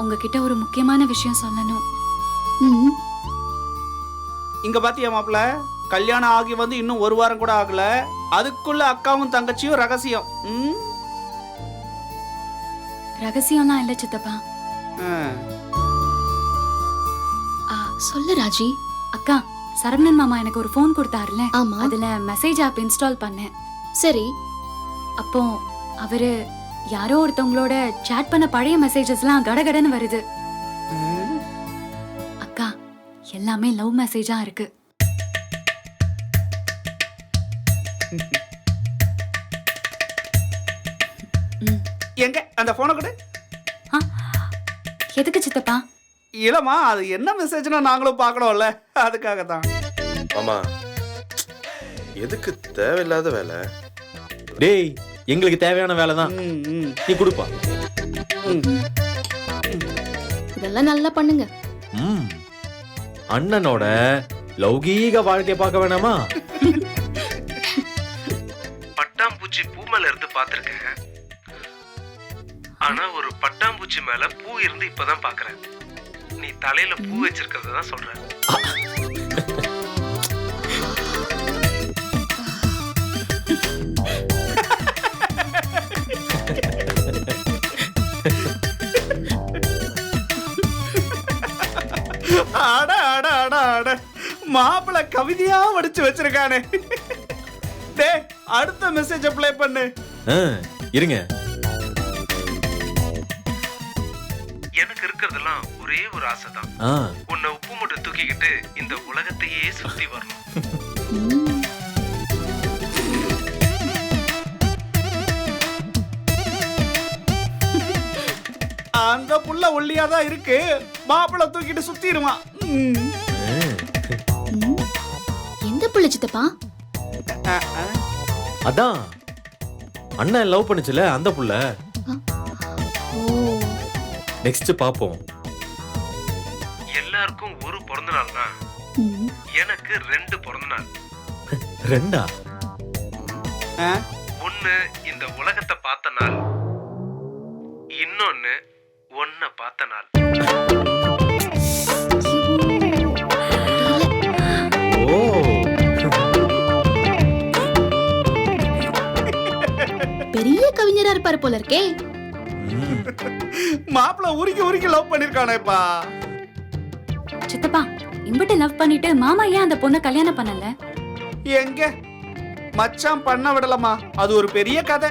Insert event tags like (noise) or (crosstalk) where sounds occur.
உங்ககிட்ட ஒரு முக்கியமான விஷயம் சொல்லணும். ம், இங்க பாத்தியா மாப்ள கல்யாணம் ஆகி வந்து இன்னும் ஒரு வாரம் கூட ஆகல. அதுக்குள்ள அக்காவும் தங்கச்சியும் ரகசியம். ம்? ரகசியம்லாம் இல்ல சித்தப்பா. சொல்லு ராஜி. அக்கா சரவணன் மாமா எனக்கு ஒரு ஃபோன் கொடுத்தாருல. ஆமா. அதுல மெசேஜ் ஆப் இன்ஸ்டால் பண்ணேன். சரி. அப்போ அவரு யாரோ ஒருத்தவங்களோட சேட் பண்ண பழைய மெசேஜஸ்லாம் கடகடன்னு வருது. அக்கா எல்லாமே லவ் மெசேஜா இருக்கு. எங்க? அந்த போனை கொடு. ஆ, எதுக்கு சித்தப்பா? இல்லம்மா அது என்ன மெசேஜ்னா நாங்களும் பார்க்கணும்ல. அதுக்காக தான் மாமா எதுக்கு தேவையில்லாத வேலை? டேய் எங்களுக்கு தேவையான வேலை தான் நீ கொடுப்பா. இதெல்லாம் நல்லா பண்ணுங்க. ம். அண்ணனோட லௌகீக வாழ்க்கைய பார்க்க வேணாமா? (laughs) பட்டாம்பூச்சி பூ மேல இருந்து பாத்திருக்கேன் ஆனா ஒரு பட்டாம்பூச்சி மேல பூ இருந்து இப்பதான் பாக்குறேன் நீ தலையில பூ வச்சிருக்கிறத தான் சொல்றேன் (laughs) அட அட அட அட மாப்பிள கவிதையா வடிச்சு வச்சிருக்கானே. டேய் அடுத்த மெசேஜ் அப்ளை பண்ணு. ஆ, இருங்க. எனக்கு இருக்கிறதெல்லாம் ஒரே ஒரு ஆசை தான் உன்னை உப்பு மூட்டை தூக்கிக்கிட்டு இந்த உலகத்தையே சுத்தி வரணும். (laughs) அந்த புள்ள ஒல்லியா தான் இருக்கு. மாப்பிள தூக்கிட்டு சுத்திடுவான். எந்த புள்ள சித்தப்பா. அதான். அண்ணன் லவ் பண்ணுச்சுல அந்த புள்ள. ஓ. நெக்ஸ்ட் பாப்போம். எல்லாருக்கும் ஒரு பிறந்த நாள்னா ம், எனக்கு ரெண்டு பிறந்த நாள். ரெண்டா? ஒண்ணு இந்த உலகத்தை பார்த்த நாள். இன்னொன்னு ஒன்ன பார்த்த நாள். பெரிய கவிஞரா இருப்பாரு போல இருக்கே. ம். மாப்பிள உருக்கி உருக்கி லவ் பண்ணிருக்கானேப்பா. சித்தப்பா இம்பிட்டு லவ் பண்ணிட்டு மாமா ஏன் அந்த பொண்ணை கல்யாணம் பண்ணல? எங்க? மச்சான் பண்ண விடலமா அது ஒரு பெரிய கதை.